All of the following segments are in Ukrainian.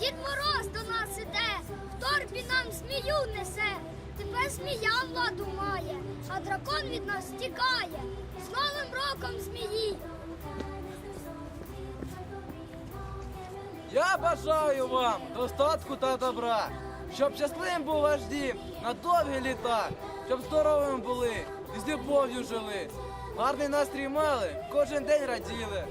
Дід Мороз до нас іде, в торбі нам змію несе. Тепер змія владу має, а дракон від нас тікає. З Новим роком змії! Я бажаю вам достатку та добра, щоб щасливим був ваш дім на довгі літа, щоб здоровими були і з любов'ю жили. Гарний настрій мали, кожен день раділи.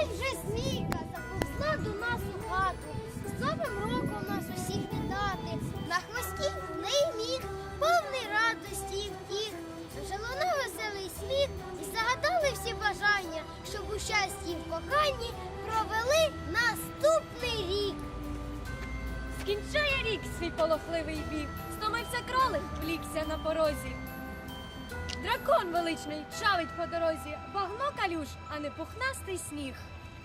Ой вже змійка заповзла до нас у хату. З Новим роком нас усіх вітати. На хвості в неї міг, повний радості і втіх. Вже лунав веселий сміх і загадали всі бажання, щоб у щасті і в коханні провели наступний рік. Скінчує рік свій полохливий біг, стомився кролик, влікся на порозі. Дракон величний чавить по дорозі, багно калюш, а не пухнастий сніг.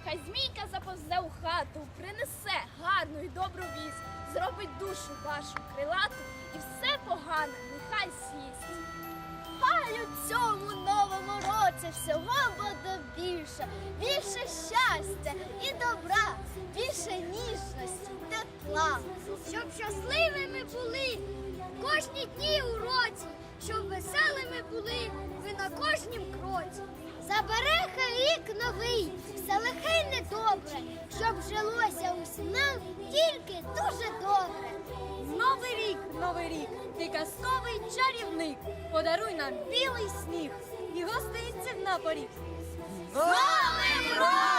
Хай змійка заповзе у хату, принесе гарну і добру вість, зробить душу вашу крилату і все погане нехай сість. Хай у цьому новому році всього буде більше, більше щастя і добра, більше ніжності, тепла. Щоб щасливими були кожні дні у році, щоб веселими були ви на кожнім кроці. Забере хай рік новий, все лихе й недобре, щоб жилося усім нам тільки дуже добре. Новий рік, новий рік, ти казковий чарівник. Подаруй нам білий сніг і гостинців на поріг. Новим роком!